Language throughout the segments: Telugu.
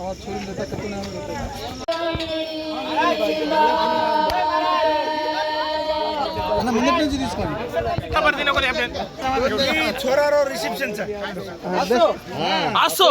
আমার শরীর দেখাতে তো না మినిట్ నుంచి తీసుకోండి ఈ చోరారో రిసెప్షన్ సార్ ఆసో ఆసో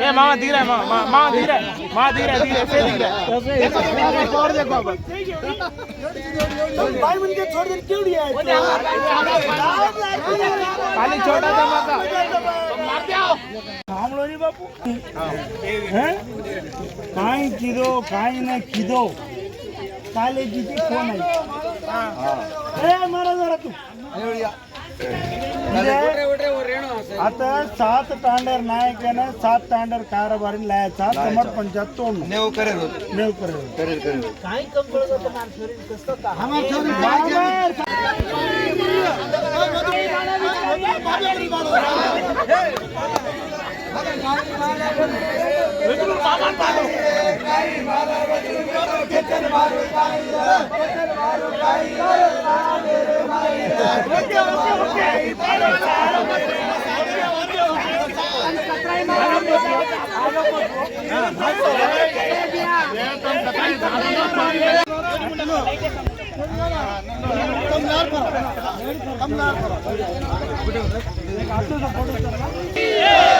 मामा धीरे मामा धीरे मामा धीरे धीरे से धीरे छोड़ दे भाई बन के छोड़ दे क्यों लिया खाली छोटा था माता કામ લોરી બાપુ હે કાંઈ કીધો કાંઈ ને કીધો कालेज जिथे फोन आहे? मारा जरा तू. म्हणजे आता सात तांडर नायकानं सात तांडर कारभारी लायचा समर पंचायत तोंड नेव करेल नेव करेल ಮೆಚ್ಚನ ಮಾರು ತಾಯಿದರ ಮೆಚ್ಚನ ಮಾರು ತಾಯಿದರ ತಾವೇರ ಮಾಯಿದರ ಓಕೆ ಓಕೆ ಓಕೆ ಇಬ್ಬರು ಸಾರ ಮಾತ್ರ ಕತ್ರಾಯ ಮಾರು ಕಮ್ಲಾರ್ ಬರ ಕಮ್ಲಾರ್ ಬರ ಬಿಡು ಅಷ್ಟು ಸಪೋರ್ಟ್ ಮಾಡ್ತಾರೆ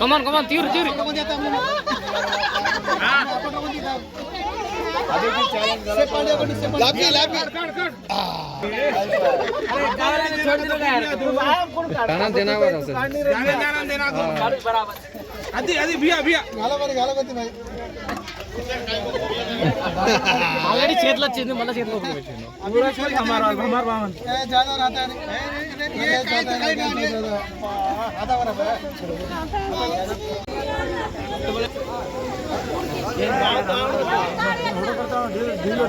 కమాన్ కమాన్ తీరు తీరు. అది అది బియా బియా గలపతి గలపతి ఆల్రెడీ చేతిలో వచ్చింది మళ్ళీ చేతిలో ढीलो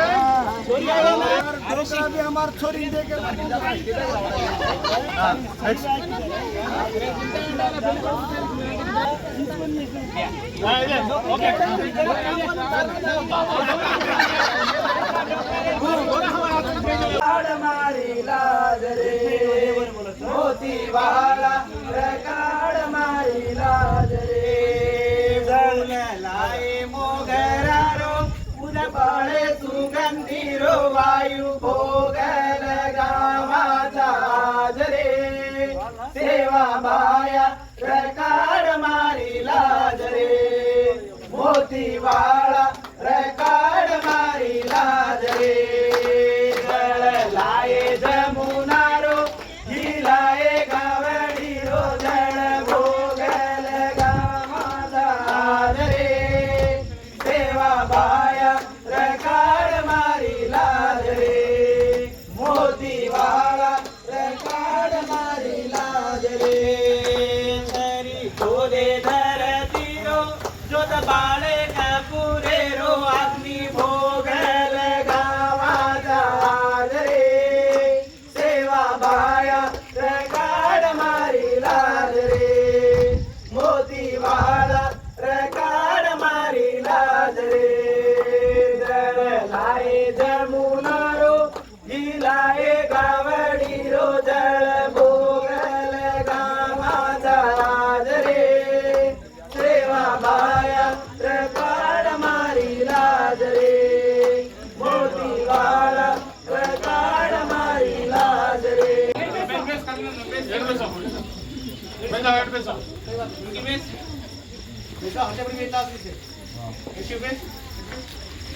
छोकरा भी हमार छोरी दे के मारी लाज रे मोती वाला मारी लाज रे लाए पाळे सुगंधी रो वायू भोग गावाचा सेवा माया प्रकार मारी लाज रे मोतीवाळा प्रकार मारी 地方。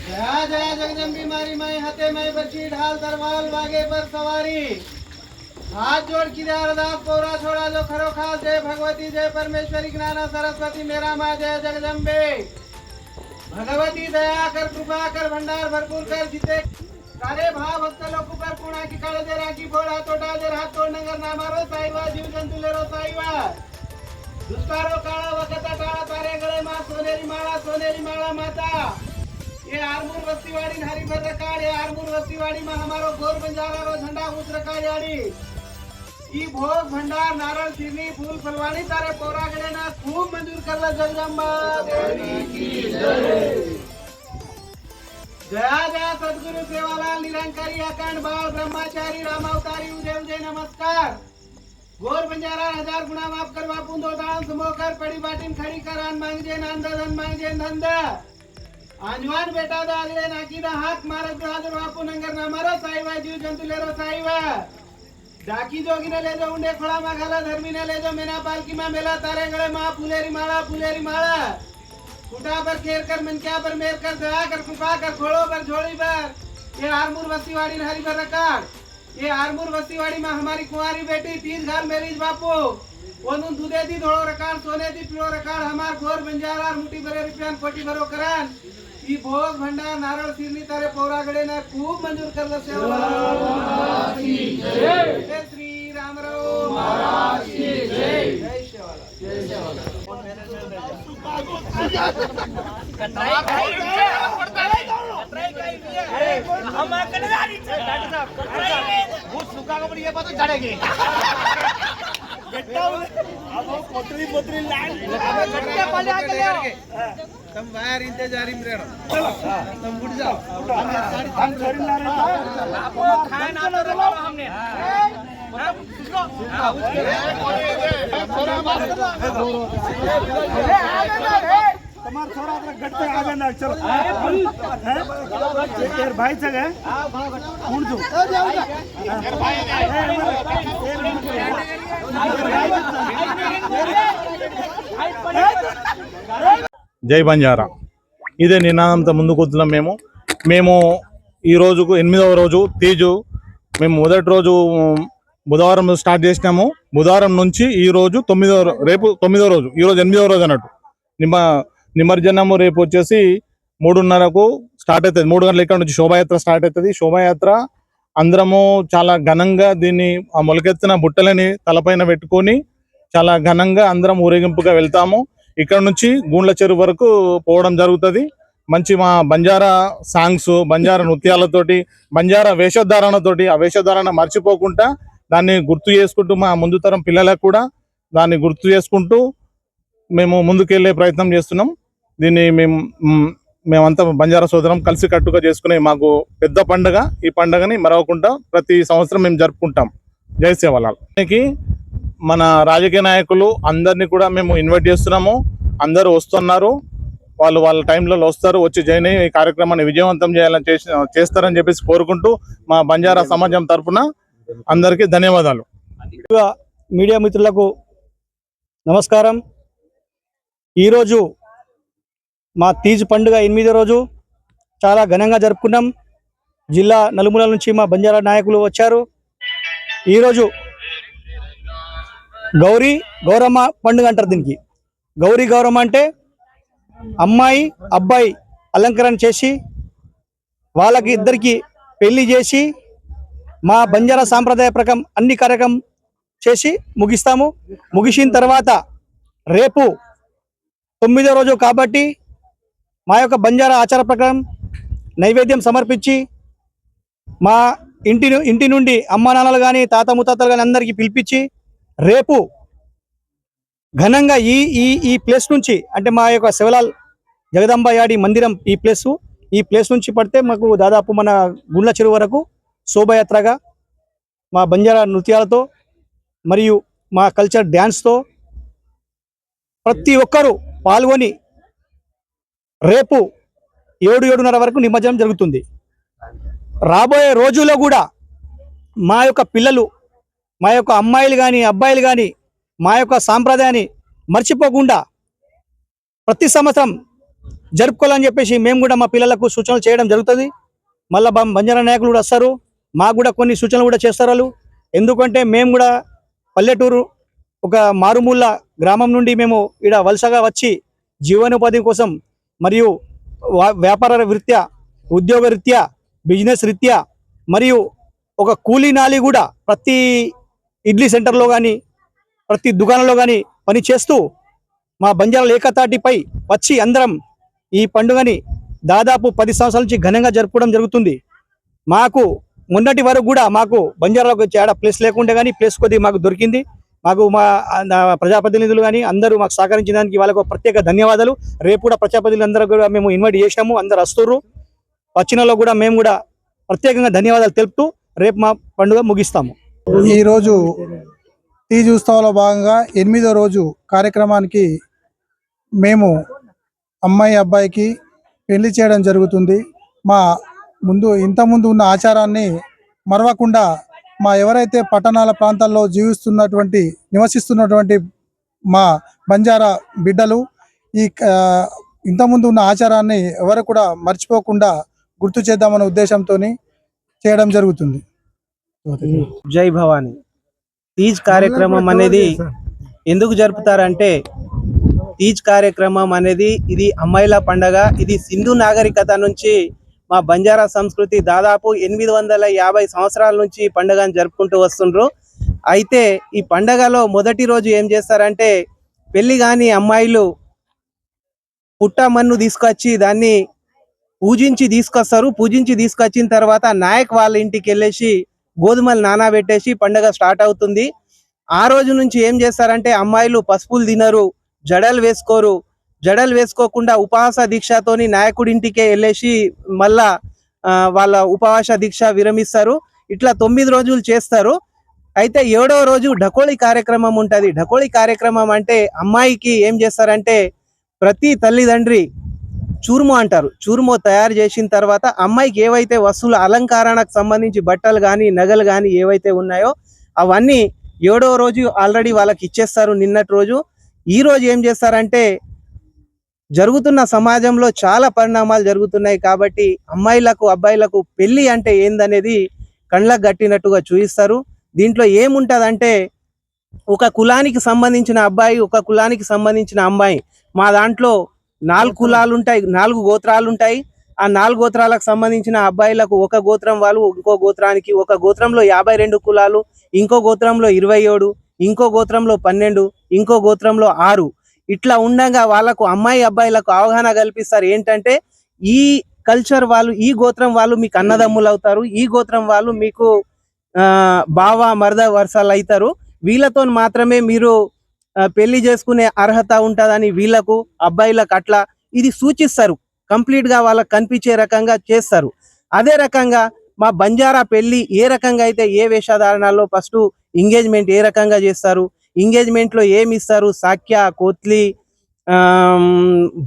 जया जया जगदम्बी मारी मैं हते मैं बची ढाल दरवाल बागे पर सवारी। हाथ जोड़ की दारदास कोरा छोड़ा जो खरो खास जय भगवती जय परमेश्वरी ज्ञाना सरस्वती मेरा माँ जय जगदम्बे। भगवती दया कर कृपा कर भंडार भरपूर कर जीते काले भाव भक्त लोक पर पुणा की काळ दे राखी फोड तोटा दे हात तोड नगर नामारो साईवा जीव जंतुलेरो साईवा दुष्कारो काळा वखता टाळा तारे गळे मा सोनेरी माळा सोनेरी माळा माता ये आरमूर वस्तीवाड़ी हरी भर काळ ये आरमूर वस्तीवाड़ी में हमारो घोर बंजारा रो झंडा रखा जाड़ी ई भोग भंडार नारळ सिरनी फूल फलवाणी तारे पोरा पोरागडे ना खूप मंजूर करला की जया जया सद्गुरु सेवालाल निरंकारी अखंड बाळ ब्रह्मचारी रामावतारी उदय उदय नमस्कार. गोर बंजारा हजार गुणा माफ कर वापून दो समोकर पडी बाटीन खडी कर आन मांगजे नांद धन मांगजे नंद. आंजवान बेटा दा आगले नाकी दा हात मारत बहादुर वापू नंगर ना मारो साईवा जीव जंतु लेरो साईवा डाकी जोगी ने ले जो उंडे खोळा मा घाला धर्मी ने ले जो मेना पालकी मा मेला तारे गळे मा फुलेरी माळा फुलेरी माळा. ઉટા પર ખેર કર, મનક્યા પર મેર કર, દયા કર, કૃપા કર ખોળો પર જોડી પર. એ આરમુર વસ્તી વાળી ને હરી પર રકાળ એ આરમુર વસ્તી વાળી માં હમારી કુંવારી બેટી તીન સાલ મેરીજ, બાપો. ઓનું દૂધે થી ધોળો રકાળ સોને થી પીળો રકાળ, હમાર ઘોર, બંજારાર, મુટી ભરે રૂપિયા ખોટી ભરો કરાન. ઈ ભોગ, ભંડાર, નારળ સીરની તારે પૌરાગડે ના ખૂબ મંજૂર કરલો સેવા લાગી પોતળી પોતળી લાલ ગટ્ટા પાલે આ జై బంజారా. ఇదే నినాదంతో ముందుకు వద్దులం మేము. మేము ఈ రోజుకు ఎనిమిదవ రోజు తీజు మేము మొదటి రోజు బుధవారం స్టార్ట్ చేసినాము. బుధవారం నుంచి ఈ రోజు తొమ్మిదో రేపు తొమ్మిదో రోజు ఈ రోజు ఎనిమిదవ రోజు అన్నట్టు. నిమ్మ నిమజ్జనము రేపు వచ్చేసి మూడున్నరకు స్టార్ట్ అవుతుంది. మూడు గంటల ఇక్కడ నుంచి శోభాయాత్ర స్టార్ట్ అవుతుంది. శోభాయాత్ర అందరము చాలా ఘనంగా దీన్ని ఆ మొలకెత్తిన బుట్టలని తలపైన పెట్టుకొని చాలా ఘనంగా అందరం ఊరేగింపుగా వెళ్తాము. ఇక్కడ నుంచి గూండ్ల చెరువు వరకు పోవడం జరుగుతుంది. మంచి మా బంజారా సాంగ్స్ బంజారా నృత్యాలతోటి బంజారా వేషధారణతోటి ఆ వేషధారణ మర్చిపోకుండా దాన్ని గుర్తు చేసుకుంటూ మా ముందు తరం పిల్లలకు కూడా దాన్ని గుర్తు చేసుకుంటూ మేము ముందుకెళ్ళే ప్రయత్నం చేస్తున్నాం. దీన్ని మేము మేమంతా బంజారా సోదరం కలిసి కట్టుగా చేసుకునే మాకు పెద్ద పండుగ. ఈ పండుగని మరవకుండా ప్రతి సంవత్సరం మేము జరుపుకుంటాం. జై సేవలాల్ దీనికి మన రాజకీయ నాయకులు అందరినీ కూడా మేము ఇన్వైట్ చేస్తున్నాము. అందరూ వస్తున్నారు. వాళ్ళు వాళ్ళ టైంలో వస్తారు వచ్చి జాయిన్ అయ్యి ఈ కార్యక్రమాన్ని విజయవంతం చేయాలని చేసి చేస్తారని చెప్పేసి కోరుకుంటూ మా బంజారా సమాజం తరపున అందరికీ ధన్యవాదాలు. మీడియా మిత్రులకు నమస్కారం. ఈరోజు మా తీజ్ పండుగ ఎనిమిదో రోజు చాలా ఘనంగా జరుపుకున్నాం. జిల్లా నలుమూల నుంచి మా బంజారా నాయకులు వచ్చారు. ఈరోజు గౌరీ గౌరమ్మ పండుగ అంటారు దీనికి. గౌరీ గౌరమ్మ అంటే అమ్మాయి అబ్బాయి అలంకరణ చేసి వాళ్ళకి ఇద్దరికి పెళ్ళి చేసి మా బంజారా సాంప్రదాయ ప్రకారం అన్ని కార్యక్రమం చేసి ముగిస్తాము. ముగిసిన తర్వాత రేపు తొమ్మిదో రోజు కాబట్టి మా యొక్క బంజారా ఆచార ప్రకారం నైవేద్యం సమర్పించి మా ఇంటి ఇంటి నుండి అమ్మా నాన్నలు కానీ తాత ముత్తాతలు కానీ అందరికీ పిలిపించి రేపు ఘనంగా ఈ ఈ ఈ ప్లేస్ నుంచి అంటే మా యొక్క శివలాల్ జగదంబ యాడి మందిరం ఈ ప్లేస్ ఈ ప్లేస్ నుంచి పడితే మాకు దాదాపు మన గుండ్ల చెరువు వరకు శోభయాత్రగా మా బంజారా నృత్యాలతో మరియు మా కల్చర్ డ్యాన్స్తో ప్రతి ఒక్కరూ పాల్గొని రేపు ఏడు ఏడున్నర వరకు నిమజ్జనం జరుగుతుంది. రాబోయే రోజుల్లో కూడా మా యొక్క పిల్లలు మా యొక్క అమ్మాయిలు కానీ అబ్బాయిలు కానీ మా యొక్క సాంప్రదాయాన్ని మర్చిపోకుండా ప్రతి సంవత్సరం జరుపుకోవాలని చెప్పేసి మేము కూడా మా పిల్లలకు సూచనలు చేయడం జరుగుతుంది. మళ్ళీ బంజారా నాయకులు కూడా వస్తారు. మాకు కూడా కొన్ని సూచనలు కూడా చేస్తారు వాళ్ళు. ఎందుకంటే మేము కూడా పల్లెటూరు ఒక మారుమూల గ్రామం నుండి మేము ఇక్కడ వలసగా వచ్చి జీవనోపాధి కోసం మరియు వ్యాపార రీత్యా ఉద్యోగ రీత్యా బిజినెస్ రీత్యా మరియు ఒక కూలీ నాలి కూడా ప్రతి ఇడ్లీ సెంటర్లో కానీ ప్రతి దుకాణంలో కానీ పని చేస్తూ మా బంజారాల ఏకతాటిపై వచ్చి అందరం ఈ పండుగని దాదాపు పది సంవత్సరాల నుంచి ఘనంగా జరుపుకోవడం జరుగుతుంది. మాకు మొన్నటి వరకు కూడా మాకు బంజారాలకు చాలా ప్లేస్ లేకుండా కానీ ప్లేస్ కొద్దిగా మాకు దొరికింది. మాకు మా ప్రజాప్రతినిధులు కానీ అందరూ మాకు సహకరించిన దానికి వాళ్ళకు ప్రత్యేక ధన్యవాదాలు. రేపు కూడా ప్రజాప్రతినిధులు అందరూ కూడా మేము ఇన్వైట్ చేసాము అందరు వస్తుర్రు. వచ్చినలో కూడా మేము కూడా ప్రత్యేకంగా ధన్యవాదాలు తెలుపుతూ రేపు మా పండుగ ముగిస్తాము. ఈరోజు తీజ్ ఉత్సవంలో భాగంగా ఎనిమిదో రోజు కార్యక్రమానికి మేము అమ్మాయి అబ్బాయికి పెళ్ళి చేయడం జరుగుతుంది. మా ముందు ఇంతకుముందు ముందు ఉన్న ఆచారాన్ని మరవకుండా మా ఎవరైతే పట్టణాల ప్రాంతాల్లో జీవిస్తున్నటువంటి నివసిస్తున్నటువంటి మా బంజారా బిడ్డలు ఈ ఇంతకుముందు ఉన్న ఆచారాన్ని ఎవరు కూడా మర్చిపోకుండా గుర్తు చేద్దామనే ఉద్దేశంతో చేయడం జరుగుతుంది. జై భవాని. తీజ్ కార్యక్రమం అనేది ఎందుకు జరుపుతారంటే తీజ్ కార్యక్రమం అనేది ఇది అమ్మాయిల పండగ ఇది సింధు నాగరికత నుంచి మా బంజారా సంస్కృతి దాదాపు ఎనిమిది వందల యాభై సంవత్సరాల నుంచి ఈ పండుగను జరుపుకుంటూ వస్తుండ్రు. అయితే ఈ పండగలో మొదటి రోజు ఏం చేస్తారంటే పెళ్ళి కాని అమ్మాయిలు పుట్ట మన్ను తీసుకొచ్చి దాన్ని పూజించి తీసుకొస్తారు. పూజించి తీసుకొచ్చిన తర్వాత నాయక్ వాళ్ళ ఇంటికి వెళ్ళేసి గోధుమలు నానబెట్టేసి పండగ స్టార్ట్ అవుతుంది. ఆ రోజు నుంచి ఏం చేస్తారంటే అమ్మాయిలు పసుపులు తినరు జడలు వేసుకోరు జడలు వేసుకోకుండా ఉపవాస దీక్షతోని నాయకుడింటికే వెళ్ళేసి మళ్ళా వాళ్ళ ఉపవాస దీక్ష విరమిస్తారు. ఇట్లా తొమ్మిది రోజులు చేస్తారు. అయితే ఏడవ రోజు ఢకోళి కార్యక్రమం ఉంటుంది. ఢకోళి కార్యక్రమం అంటే అమ్మాయికి ఏం చేస్తారంటే ప్రతి తల్లిదండ్రి చూర్మో అంటారు. చూర్మో తయారు చేసిన తర్వాత అమ్మాయికి ఏవైతే వస్తువులు అలంకరణకు సంబంధించి బట్టలు కానీ నగలు కానీ ఏవైతే ఉన్నాయో అవన్నీ ఏడో రోజు ఆల్రెడీ వాళ్ళకి ఇచ్చేస్తారు నిన్నటి రోజు. ఈ రోజు ఏం చేస్తారంటే జరుగుతున్న సమాజంలో చాలా పరిణామాలు జరుగుతున్నాయి కాబట్టి అమ్మాయిలకు అబ్బాయిలకు పెళ్ళి అంటే ఏందనేది కళ్ళకు గట్టినట్టుగా చూపిస్తారు దీంట్లో ఏముంటదంటే ఒక కులానికి సంబంధించిన అబ్బాయి ఒక కులానికి సంబంధించిన అమ్మాయి. మా దాంట్లో నాలుగు కులాలు ఉంటాయి నాలుగు గోత్రాలు ఉంటాయి ఆ నాలుగు గోత్రాలకు సంబంధించిన అబ్బాయిలకు ఒక గోత్రం వాళ్ళు ఇంకో గోత్రానికి ఒక గోత్రంలో యాభై రెండు కులాలు ఇంకో గోత్రంలో ఇరవై ఏడు ఇంకో గోత్రంలో పన్నెండు ఇంకో గోత్రంలో ఆరు. ఇట్లా ఉండగా వాళ్ళకు అమ్మాయి అబ్బాయిలకు అవగాహన కల్పిస్తారు. ఏంటంటే ఈ కల్చర్ వాళ్ళు ఈ గోత్రం వాళ్ళు మీకు అన్నదమ్ములు అవుతారు. ఈ గోత్రం వాళ్ళు మీకు ఆ బావ మరద వరుసలు అవుతారు. వీళ్ళతో మాత్రమే మీరు పెళ్ళి చేసుకునే అర్హత ఉంటుందని వీళ్ళకు అబ్బాయిలకు అట్లా ఇది సూచిస్తారు. కంప్లీట్గా వాళ్ళకి కనిపించే రకంగా చేస్తారు. అదే రకంగా మా బంజారా పెళ్ళి ఏ రకంగా అయితే ఏ వేషధారణలో ఫస్ట్ ఎంగేజ్మెంట్ ఏ రకంగా చేస్తారు? ఎంగేజ్మెంట్లో ఏమి ఇస్తారు సాక్య కోత్లి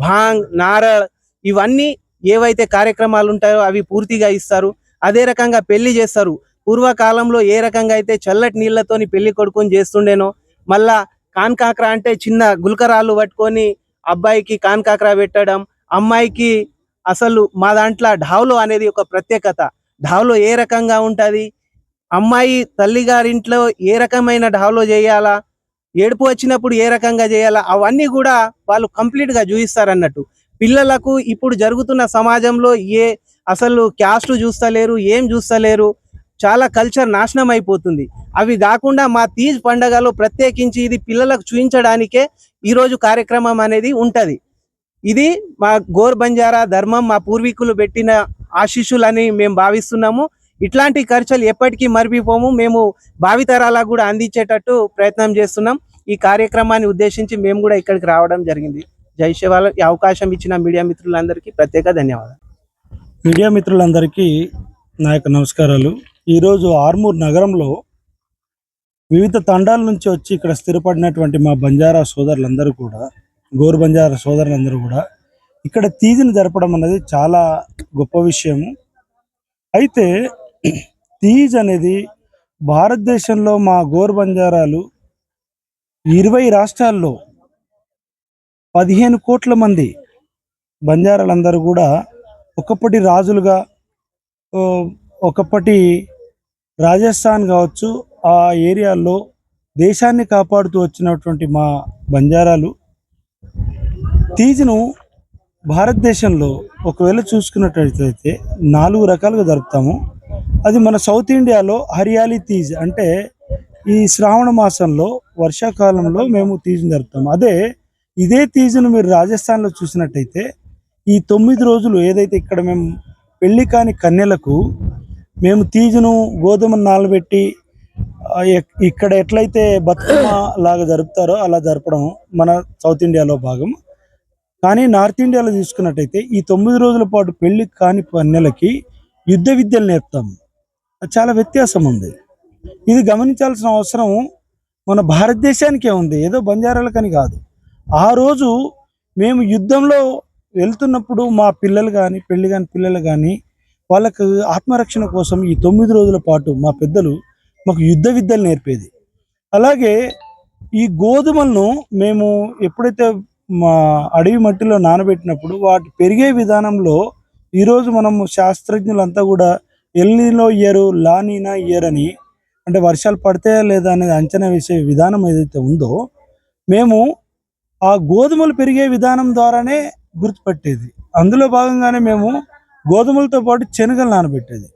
భాంగ్ నారళ్ ఇవన్నీ ఏవైతే కార్యక్రమాలు ఉంటాయో అవి పూర్తిగా ఇస్తారు. అదే రకంగా పెళ్ళి చేస్తారు. పూర్వకాలంలో ఏ రకంగా అయితే చల్లటి నీళ్ళతోని పెళ్ళి కొడుకుని చేస్తుండేనో మళ్ళా కాన్కాక్రా అంటే చిన్న గుల్కరాలు పట్టుకొని అబ్బాయికి కాన్కాక్రా పెట్టడం అమ్మాయికి అసలు మా దాంట్లో ఢావులో అనేది ఒక ప్రత్యేకత. ఢావులో ఏ రకంగా ఉంటది? అమ్మాయి తల్లిగారింట్లో ఏ రకమైన ఢావులో చేయాలా? ఏడుపు వచ్చినప్పుడు ఏ రకంగా చేయాలా? అవన్నీ కూడా వాళ్ళు కంప్లీట్గా చూపిస్తారన్నట్టు చూపిస్తారు అన్నట్టు పిల్లలకు ఇప్పుడు జరుగుతున్న సమాజంలో ఏ అసలు క్యాస్ట్ చూస్తలేరు ఏం చూస్తలేరు చాలా కల్చర్ నాశనం అయిపోతుంది. అవి కాకుండా మా తీజ్ పండగలో ప్రత్యేకించి ఇది పిల్లలకు చూపించడానికే ఈరోజు కార్యక్రమం అనేది ఉంటుంది. ఇది మా గోర్ బంజారా ధర్మం మా పూర్వీకులు పెట్టిన ఆశీస్సులని మేము భావిస్తున్నాము. ఇట్లాంటి ఖర్చులు ఎప్పటికీ మరిపిపోము. మేము భావితరాలకు కూడా అందించేటట్టు ప్రయత్నం చేస్తున్నాం. ఈ కార్యక్రమాన్ని ఉద్దేశించి మేము కూడా ఇక్కడికి రావడం జరిగింది. జై శివాల. ఈ అవకాశం ఇచ్చిన మీడియా మిత్రులందరికీ ప్రత్యేక ధన్యవాదాలు. మీడియా మిత్రులందరికీ నా యొక్క నమస్కారాలు. ఈరోజు ఆర్మూర్ నగరంలో వివిధ తండాల నుంచి వచ్చి ఇక్కడ స్థిరపడినటువంటి మా బంజారా సోదరులందరూ కూడా గోరు బంజారా సోదరులందరూ కూడా ఇక్కడ తీజిని జరపడం అనేది చాలా గొప్ప విషయం. అయితే తీజ్ అనేది భారతదేశంలో మా గోరు బంజారాలు ఇరవై రాష్ట్రాల్లో పదిహేను కోట్ల మంది బంజారాలందరూ కూడా ఒకప్పటి రాజులుగా ఒకప్పటి రాజస్థాన్ కావచ్చు ఆ ఏరియాల్లో దేశాన్ని కాపాడుతూ వచ్చినటువంటి మా బంజారాలు. తీజ్ను భారతదేశంలో ఒకవేళ చూసుకున్నట్లయితే నాలుగు రకాలుగా జరుపుతాము. అది మన సౌత్ ఇండియాలో హరియాలి తీజ్ అంటే ఈ శ్రావణ మాసంలో వర్షాకాలంలో మేము తీజును జరుపుతాం. అదే ఇదే తీజును మీరు రాజస్థాన్లో చూసినట్టయితే ఈ తొమ్మిది రోజులు ఏదైతే ఇక్కడ మేము పెళ్ళి కాని కన్యలకు మేము తీజును గోధుమను నానబెట్టి ఇక్కడ ఎట్లయితే బతుకమ్మ లాగా జరుపుతారో అలా జరపడం మన సౌత్ ఇండియాలో భాగం. కానీ నార్త్ ఇండియాలో చూసుకున్నట్టయితే ఈ తొమ్మిది రోజుల పాటు పెళ్ళి కాని కన్యలకి యుద్ధ విద్యలు నేర్పుతాము అది చాలా వ్యత్యాసం ఉంది. ఇది గమనించాల్సిన అవసరం మన భారతదేశానికే ఉంది. ఏదో బంజారాలకని కాదు. ఆ రోజు మేము యుద్ధంలో వెళ్తున్నప్పుడు మా పిల్లలు కానీ పెళ్ళి కాని పిల్లలు కానీ వాళ్ళకు ఆత్మరక్షణ కోసం ఈ తొమ్మిది రోజుల పాటు మా పెద్దలు మాకు యుద్ధ విద్యలు నేర్పేది. అలాగే ఈ గోధుమలను మేము ఎప్పుడైతే మా అడవి మట్టిలో నానబెట్టినప్పుడు వాటి పెరిగే విధానంలో ఈరోజు మనము శాస్త్రజ్ఞులంతా కూడా ఎల్లీలో ఇయ్యరు లానీనా ఇయ్యర్ అని అంటే వర్షాలు పడతాయా లేదా అనేది అంచనా వేసే విధానం ఏదైతే ఉందో మేము ఆ గోధుమలు పెరిగే విధానం ద్వారానే గుర్తుపట్టేది. అందులో భాగంగానే మేము గోధుమలతో పాటు శనగలు నానబెట్టేది.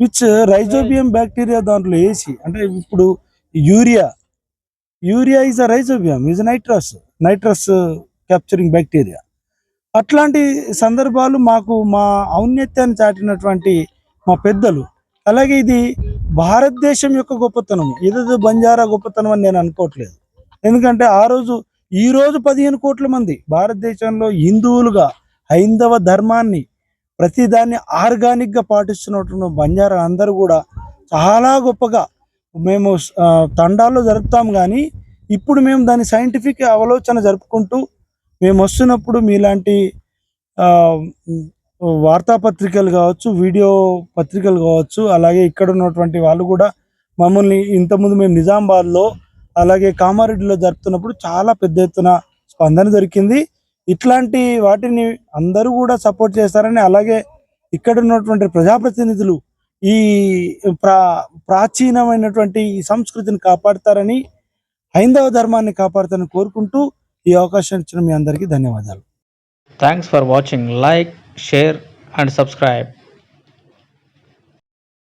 విచ్ రైజోబియం బ్యాక్టీరియా దాంట్లో వేసి అంటే ఇప్పుడు urea urea is a rhizobium is nitrous nitrous capturing bacteria అట్లాంటి సందర్భాలు మాకు మా ఔన్నత్యాన్ని చాటినటువంటి మా పెద్దలు అలాగే ఇది భారతదేశం యొక్క గొప్పతనం ఏదో బంజారా గొప్పతనం అని నేను అనుకోవట్లేదు. ఎందుకంటే ఆ రోజు ఈ రోజు పదిహేను కోట్ల మంది భారతదేశంలో హిందువులుగా హైందవ ధర్మాన్ని ప్రతిదాన్ని ఆర్గానిక్గా పాటిస్తున్నటువంటి బంజారా అందరూ కూడా చాలా గొప్పగా మేము తండాల్లో జరుపుతాం కానీ ఇప్పుడు మేము దాని సైంటిఫిక్ అవలోచన జరుపుకుంటూ మేము వస్తున్నప్పుడు మీలాంటి వార్తాపత్రికలు కావచ్చు వీడియో పత్రికలు కావచ్చు అలాగే ఇక్కడ ఉన్నటువంటి వాళ్ళు కూడా మమ్మల్ని ఇంతకుముందు మేము నిజామాబాద్లో అలాగే కామారెడ్డిలో జరుపుతున్నప్పుడు చాలా పెద్ద ఎత్తున స్పందన దొరికింది. ఇట్లాంటి వాటిని అందరూ కూడా సపోర్ట్ చేస్తారని అలాగే ఇక్కడ ఉన్నటువంటి ప్రజాప్రతినిధులు ఈ ప్రా ప్రాచీనమైనటువంటి ఈ సంస్కృతిని కాపాడతారని హైందవ ధర్మాన్ని కాపాడతారని కోరుకుంటూ ఈ అవకాశం ఇచ్చిన మీ అందరికీ ధన్యవాదాలు. Thanks for watching like share, and subscribe.